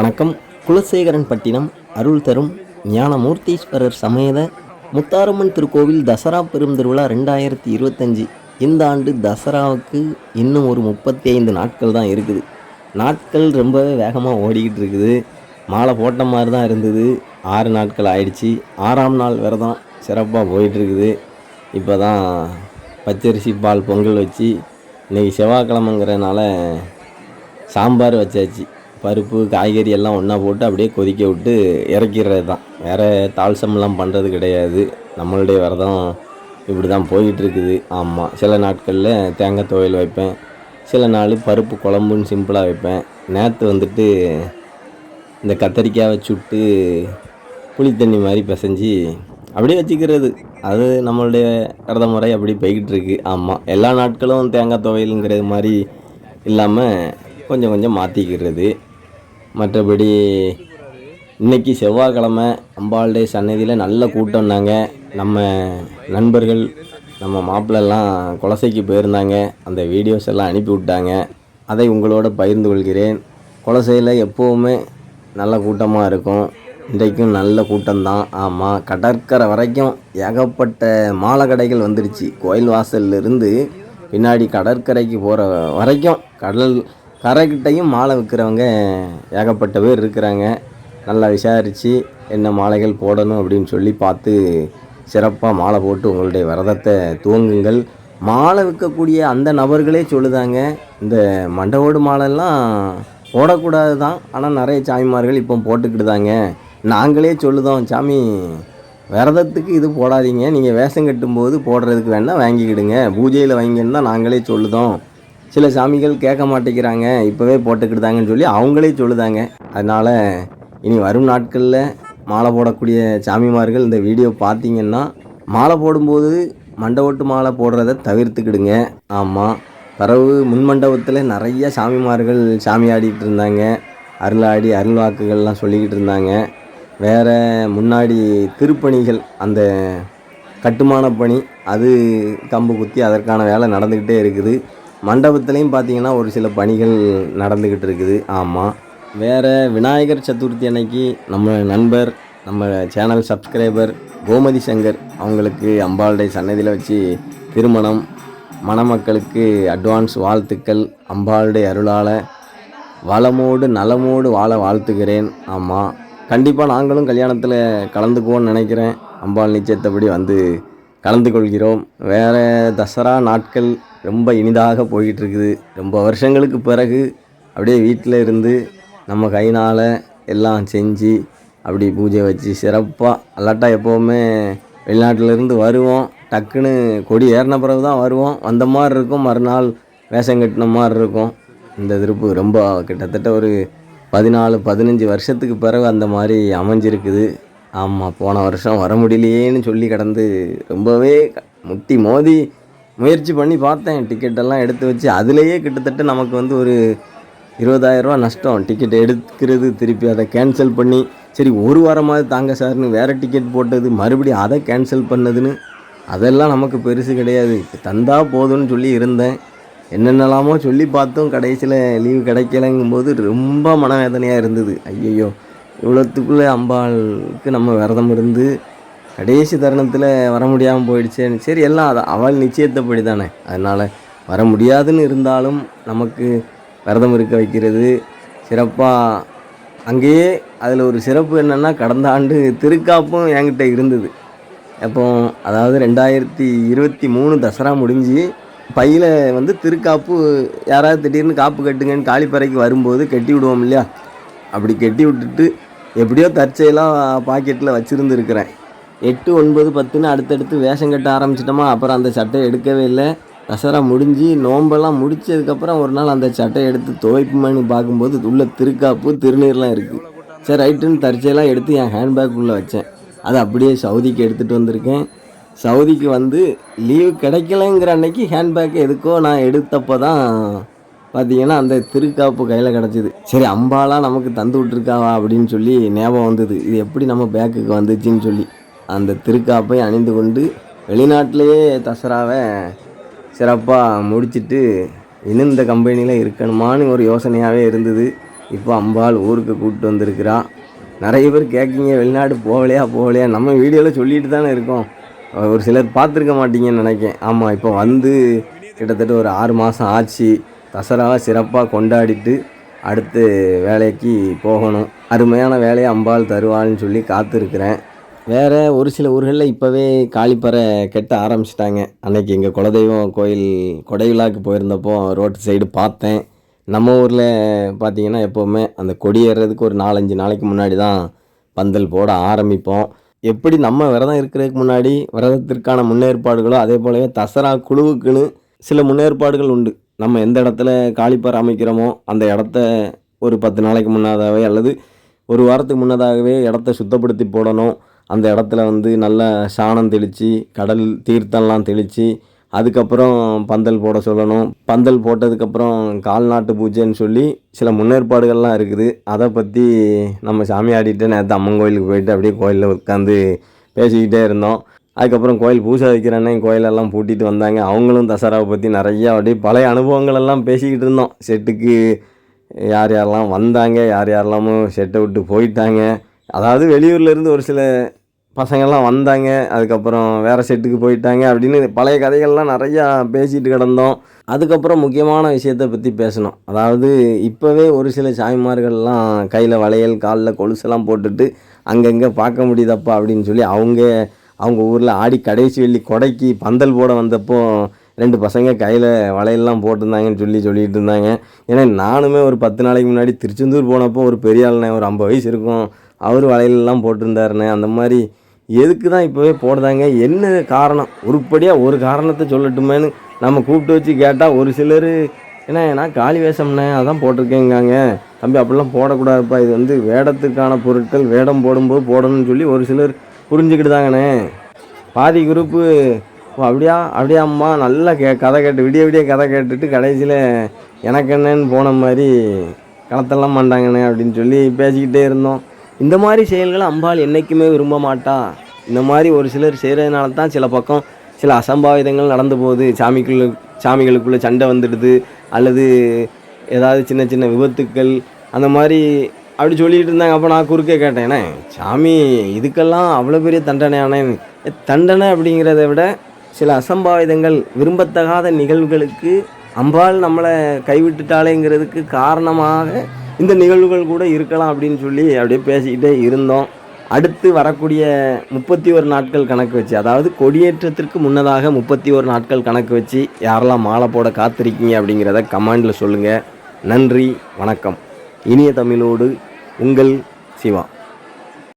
வணக்கம். குலசேகரன் பட்டினம் அருள் தரும் ஞானமூர்த்தீஸ்வரர் சமேத முத்தாரம்மன் திருக்கோவில் தசரா பெரும் திருவிழா ரெண்டாயிரத்தி இருபத்தஞ்சி. இந்த ஆண்டு தசராவுக்கு இன்னும் ஒரு முப்பத்தி ஐந்து நாட்கள் தான் இருக்குது. நாட்கள் ரொம்பவே வேகமாக ஓடிக்கிட்டு இருக்குது. மாலை போட்ட மாதிரி தான் இருந்தது. ஆறு நாட்கள் ஆயிடுச்சு. ஆறாம் நாள் விரதம் சிறப்பாக போயிட்டுருக்குது இப்போ தான் பச்சரிசி பால் பொங்கல் வச்சு இன்றைக்கி செவ்வாய்க்கிழமைங்கிறனால சாம்பார் வச்சாச்சு. பருப்பு காய்கறி எல்லாம் ஒன்றா போட்டு அப்படியே கொதிக்க விட்டு இறக்கிடுறது தான். வேறு தாள்சம்லாம் பண்ணுறது கிடையாது. நம்மளுடைய விரதம் இப்படி தான் போயிட்டுருக்குது ஆமாம் சில நாட்களில் தேங்காய் துவையல் வைப்பேன். சில நாள் பருப்பு குழம்புன்னு சிம்பிளாக வைப்பேன். நேற்று வந்துட்டு இந்த கத்தரிக்காவை சுட்டு புளி தண்ணி மாதிரி பிசைஞ்சு அப்படியே வச்சுக்கிறது. அது நம்மளுடைய விரத முறை அப்படி போய்கிட்டு இருக்கு. ஆமாம் எல்லா நாட்களும் தேங்காய் துவையலுங்கிறது மாதிரி இல்லாமல் கொஞ்சம் கொஞ்சம் மாற்றிக்கிறது மற்றபடி இன்னைக்கு செவ்வாய்க்கிழமை அம்பாளுடைய சன்னதியில் நல்ல கூட்டம்னாங்க நம்ம நண்பர்கள் நம்ம மாப்பிள்ளெல்லாம் குலசைக்கு போயிருந்தாங்க. அந்த வீடியோஸ் எல்லாம் அனுப்பி விட்டாங்க. அதை உங்களோட பகிர்ந்து கொள்கிறேன். குலசையில் எப்போவுமே நல்ல கூட்டமாக இருக்கும். இன்றைக்கும் நல்ல கூட்டம்தான். ஆமாம் கடற்கரை வரைக்கும் ஏகப்பட்ட மாலை கடைகள் வந்துடுச்சு கோயில் வாசல்ல இருந்து பின்னாடி கடற்கரைக்கு போகிற வரைக்கும் கடல் கரைக்கிட்டையும் மாலை விற்கிறவங்க ஏகப்பட்ட பேர் இருக்கிறாங்க. நல்லா விசாரித்து என்ன மாலைகள் போடணும் அப்படின்னு சொல்லி பார்த்து சிறப்பாக மாலை போட்டு உங்களுடைய விரதத்தை துவங்குங்கள். மாலை விற்கக்கூடிய அந்த நபர்களே சொல்லுதாங்க இந்த மண்டவோடு மாலைலாம் போடக்கூடாது தான் ஆனால் நிறைய சாமிமார்கள் இப்போ போட்டுக்கிட்டுதாங்க. நாங்களே சொல்லுதோம் சாமி விரதத்துக்கு இது போடாதீங்க. நீங்கள் வேஷம் கட்டும்போது போடுறதுக்கு வேணால் வாங்கிக்கிடுங்க. பூஜையில் வாங்கின்னு தான் நாங்களே சொல்லுதோம். சில சாமிகள் கேட்க மாட்டேங்கிறாங்க. இப்போவே போட்டுக்கிட்டாங்கன்னு சொல்லி அவங்களே சொல்லுதாங்க. அதனால் இனி வரும் நாட்களில் மாலை போடக்கூடிய சாமிமார்கள் இந்த வீடியோ பார்த்தீங்கன்னா மாலை போடும்போது மண்டபத்து மாலை போடுறத தவிர்த்துக்கிடுங்க. ஆமாம் பிறகு முன் மண்டபத்தில் நிறைய சாமிமார்கள் சாமி ஆடிக்கிட்டு இருந்தாங்க. அருளாடி அருள் வாக்குகள்லாம் சொல்லிக்கிட்டு இருந்தாங்க. வேறு முன்னாடி திருப்பணிகள் அந்த கட்டுமான பணி அது கம்பு குத்தி அதற்கான வேலை நடந்துக்கிட்டே இருக்குது. மண்டபத்துலேயும் பார்த்தீங்கன்னா ஒரு சில பணிகள் நடந்துக்கிட்டு இருக்குது. ஆமாம் வேறு விநாயகர் சதுர்த்தி அன்னைக்கு நம்ம நண்பர் நம்ம சேனல் சப்ஸ்கிரைபர் கோமதி சங்கர் அவங்களுக்கு அம்பாளுடைய சன்னதியில் வச்சு திருமணம் மணமக்களுக்கு அட்வான்ஸ் வாழ்த்துக்கள் அம்பாளுடைய அருளால் வளமோடு நலமோடு வாழ வாழ்த்துக்கிறேன் ஆமாம் கண்டிப்பாக நாங்களும் கல்யாணத்தில் கலந்துக்குவோன்னு நினைக்கிறேன். அம்பாள் நிச்சயத்தபடி வந்து கலந்து கொள்கிறோம் வேறு தசரா நாட்கள் ரொம்ப இனிதாக போய்கிட்டுருக்குது ரொம்ப வருஷங்களுக்கு பிறகு அப்படியே வீட்டில் இருந்து நம்ம கைனால் எல்லாம் செஞ்சு அப்படி பூஜை வச்சு சிறப்பாக அல்லாட்டா எப்போவுமே வெளிநாட்டிலேருந்து வருவோம். டக்குன்னு கொடி ஏறின பிறகு தான் வருவோம். வந்த மாதிரி இருக்கும். மறுநாள் வேஷம் கட்டின மாதிரி இருக்கும். இந்த திருப்பு ரொம்ப கிட்டத்தட்ட ஒரு பதினாலு பதினஞ்சு வருஷத்துக்கு பிறகு அந்த மாதிரி அமைஞ்சிருக்குது. ஆமாம் போன வருஷம் வர முடியலையேன்னு சொல்லி கடந்து ரொம்பவே முட்டி மோதி முயற்சி பண்ணி பார்த்தேன். டிக்கெட்டெல்லாம் எடுத்து வச்சு அதுலேயே கிட்டத்தட்ட நமக்கு வந்து ஒரு இருபதாயிரரூவா நஷ்டம். டிக்கெட் எடுக்கிறது திருப்பி அதை கேன்சல் பண்ணி சரி ஒரு வாரமாவது தாங்க சார்னு வேறு டிக்கெட் போட்டது மறுபடியும் அதை கேன்சல் பண்ணதுன்னு அதெல்லாம் நமக்கு பெருசு கிடையாது. தந்தா போதும்னு சொல்லி இருந்தேன். என்னென்னலாமோ சொல்லி பார்த்தோம். கடைசியில் லீவு கிடைக்கலங்கும்போது ரொம்ப மனவேதனையாக இருந்தது. ஐயையோ. இவ்வளோத்துக்குள்ளே அம்பாளுக்கு நம்ம விரதம் இருந்து கடைசி தருணத்தில் வர முடியாமல் போயிடுச்சேன்னு சரி எல்லாம் அது அவள் நிச்சயத்தப்படி தானே. அதனால் வர முடியாதுன்னு இருந்தாலும் நமக்கு விரதம் இருக்க வைக்கிறது சிறப்பாக அங்கேயே அதில் ஒரு சிறப்பு என்னென்னா கடந்த ஆண்டு திருக்காப்பும் என்கிட்ட இருந்தது. அப்போ அதாவது ரெண்டாயிரத்தி இருபத்தி மூணு தசரா முடிஞ்சு பையில் வந்து திருக்காப்பு யாராவது திடீர்னு காப்பு கட்டுங்கன்னு காளிப்பறைக்கு வரும்போது கட்டி விடுவோம் இல்லையா? அப்படி கட்டி விட்டுட்டு எப்படியோ தற்செயலாக பாக்கெட்டில் வச்சுருந்துருக்கிறேன். எட்டு ஒன்பது பத்துன்னு அடுத்தடுத்து வேஷம் கட்ட ஆரம்பிச்சிட்டோமா அப்புறம் அந்த சட்டையை எடுக்கவே இல்லை. தசரா முடிஞ்சு நோம்பெல்லாம் முடிச்சதுக்கப்புறம் ஒரு நாள் அந்த சட்டையை எடுத்து துவைப்புமான்னு பார்க்கும்போது உள்ள திருக்காப்பு திருநீர்லாம் இருக்குது சரி ரைட்டுன்னு தற்செயலாக எடுத்து என் ஹேண்ட்பேக் உள்ளே வச்சேன். அதை அப்படியே சவுதிக்கு எடுத்துகிட்டு வந்திருக்கேன். சவுதிக்கு வந்து லீவு கிடைக்கலங்கிற அன்னைக்கு ஹேண்ட்பேக் எதுக்கோ நான் எடுத்தப்போ தான் பார்த்தீங்கன்னா அந்த திருக்காப்பு கையில் கிடச்சிது. சரி அம்பாலாம் நமக்கு தந்து விட்ருக்காவா அப்படின்னு சொல்லி ஞாபகம் வந்தது. இது எப்படி நம்ம பேக்குக்கு வந்துச்சுன்னு சொல்லி. அந்த திருக்காப்பை அணிந்து கொண்டு வெளிநாட்டிலேயே தசராவை சிறப்பாக முடிச்சிட்டு இன்னும் இந்த கம்பெனியில் இருக்கணுமான்னு ஒரு யோசனையாகவே இருந்தது. இப்போ அம்பாள் ஊருக்கு கூப்பிட்டு வந்திருக்கிறா. நிறைய பேர் கேட்குங்க வெளிநாடு போகலையா போகலையா? நம்ம வீடியோவில் சொல்லிட்டு தானே இருக்கோம். ஒரு சிலர் பார்த்துருக்க மாட்டீங்கன்னு நினைக்கேன். ஆமாம் இப்போ வந்து கிட்டத்தட்ட ஒரு ஆறு மாதம் ஆச்சு. தசராவை சிறப்பாக கொண்டாடிட்டு அடுத்து வேலைக்கு போகணும். அருமையான வேலையை அம்பாள் தருவாள்னு சொல்லி காத்திருக்கிறேன். வேறு ஒரு சில ஊர்களில் இப்போவே காளிப்பறை கெட்ட ஆரம்பிச்சிட்டாங்க. அன்னைக்கு எங்கள் குலதெய்வம் கோயில் கொடை விழாக்கு போயிருந்தப்போ ரோட்டு சைடு பார்த்தேன். நம்ம ஊரில் பார்த்தீங்கன்னா எப்போவுமே அந்த கொடி ஏறுறதுக்கு ஒரு நாலஞ்சு நாளைக்கு முன்னாடி தான் பந்தல் போட ஆரம்பிப்போம். எப்படி நம்ம விரதம் இருக்கிறதுக்கு முன்னாடி விரதத்திற்கான முன்னேற்பாடுகளோ அதே போலவே தசரா குழுவுக்குன்னு சில முன்னேற்பாடுகள் உண்டு. நம்ம எந்த இடத்துல காளிப்பறை அமைக்கிறோமோ அந்த இடத்த ஒரு பத்து நாளைக்கு முன்னதாகவே அல்லது ஒரு வாரத்துக்கு முன்னதாகவே இடத்த சுத்தப்படுத்தி போடணும். அந்த இடத்துல வந்து நல்லா சாணம் தெளித்து கடல் தீர்த்தம்லாம் தெளித்து அதுக்கப்புறம் பந்தல் போட சொல்லணும். பந்தல் போட்டதுக்கப்புறம் கால்நாட்டு பூஜைன்னு சொல்லி சில முன்னேற்பாடுகள்லாம் இருக்குது. அதை பற்றி நம்ம சாமி ஆடிட்டு நேற்று அம்மன் கோயிலுக்கு போயிட்டு அப்படியே கோயிலில் உட்காந்து பேசிக்கிட்டே இருந்தோம். அதுக்கப்புறம் கோயில் பூஜை வைக்கிறேன்னே கோயிலெல்லாம் பூட்டிட்டு வந்தாங்க. அவங்களும் தசராவை பற்றி நிறையா அப்படியே பழைய அனுபவங்கள் எல்லாம் பேசிக்கிட்டு இருந்தோம். செட்டுக்கு யார் யாரெல்லாம் வந்தாங்க யார் யாரெல்லாமும் செட்டை விட்டு போயிட்டாங்க. அதாவது வெளியூர்லேருந்து ஒரு சில பசங்கள்லாம் வந்தாங்க. அதுக்கப்புறம் வேறு செட்டுக்கு போயிட்டாங்க அப்படின்னு பழைய கதைகள்லாம் நிறையா பேசிகிட்டு கிடந்தோம். அதுக்கப்புறம் முக்கியமான விஷயத்தை பற்றி பேசணும். அதாவது இப்போவே ஒரு சில சாமிமார்கள்லாம் கையில் வளையல் காலில் கொலுசெல்லாம் போட்டுட்டு அங்கங்கே பார்க்க முடியுதப்பா அப்படின்னு சொல்லி அவங்க அவங்க ஊரில் ஆடி கடைசி வெள்ளி கொடைக்கு பந்தல் போட வந்தப்போ ரெண்டு பசங்க கையில் வலையெல்லாம் போட்டிருந்தாங்கன்னு சொல்லி சொல்லிகிட்டு இருந்தாங்க. ஏன்னா நானுமே ஒரு பத்து நாளைக்கு முன்னாடி திருச்செந்தூர் போனப்போ ஒரு பெரிய ஒரு ஐம்பது வயசு இருக்கும். அவர் வளையலெல்லாம் போட்டிருந்தாருண்ணே அந்த மாதிரி எதுக்கு தான் இப்போவே போடுறாங்க என்ன காரணம்? உருப்படியாக ஒரு காரணத்தை சொல்லட்டுமேன்னு நம்ம கூப்பிட்டு வச்சு கேட்டால் ஒரு சிலர் ஏன்னா நான் காளி வேஷம்ண்ணே அதான் போட்டிருக்கேங்காங்க. தம்பி அப்படிலாம் போடக்கூடாதுப்பா. இது வந்து வேடத்துக்கான பொருட்கள் வேடம் போடும்போது போடணும்னு சொல்லி ஒரு சிலர் புரிஞ்சுக்கிட்டுதாங்கண்ணே. பாதி குரூப்பு ஓ அப்படியா? அப்படியா அம்மா? நல்லா கே கதை கேட்டு விடிய விடிய கதை கேட்டுட்டு கடைசியில் எனக்கு என்னன்னு போன மாதிரி களத்தெல்லாம் மாட்டாங்கண்ணே அப்படின்னு சொல்லி பேசிக்கிட்டே இருந்தோம். இந்த மாதிரி செயல்களை அம்பாள் என்றைக்குமே விரும்ப மாட்டா. இந்த மாதிரி ஒரு சிலர் செய்கிறதுனால தான் சில பக்கம் சில அசம்பாவிதங்கள் நடந்து போகுது. சாமிக்குள்ள சாமிகளுக்குள்ளே சண்டை வந்துடுது. அல்லது ஏதாவது சின்ன சின்ன விபத்துக்கள் அந்த மாதிரி அப்படி சொல்லிகிட்டு இருந்தாங்க. அப்போ நான் குறுக்கே கேட்டேனே சாமி இதுக்கெல்லாம் அவ்வளோ பெரிய தண்டனையானே தண்டனை அப்படிங்கிறத விட சில அசம்பாவிதங்கள் விரும்பத்தகாத நிகழ்வுகளுக்கு அம்பாள் நம்மளை கைவிட்டுட்டாளேங்கிறதுக்கு காரணமாக இந்த நிகழ்வுகள் கூட இருக்கலாம் அப்படின்னு சொல்லி அப்படியே பேசிக்கிட்டே இருந்தோம். அடுத்து வரக்கூடிய முப்பத்தி ஒரு நாட்கள் கணக்கு வச்சு அதாவது கொடியேற்றத்திற்கு முன்னதாக முப்பத்தி ஒரு நாட்கள் கணக்கு வச்சு யாரெல்லாம் மாலை போட காத்திருக்கீங்க அப்படிங்கிறத கமெண்டில் சொல்லுங்கள் நன்றி வணக்கம். இனிய தமிழோடு உங்கள் சிவா.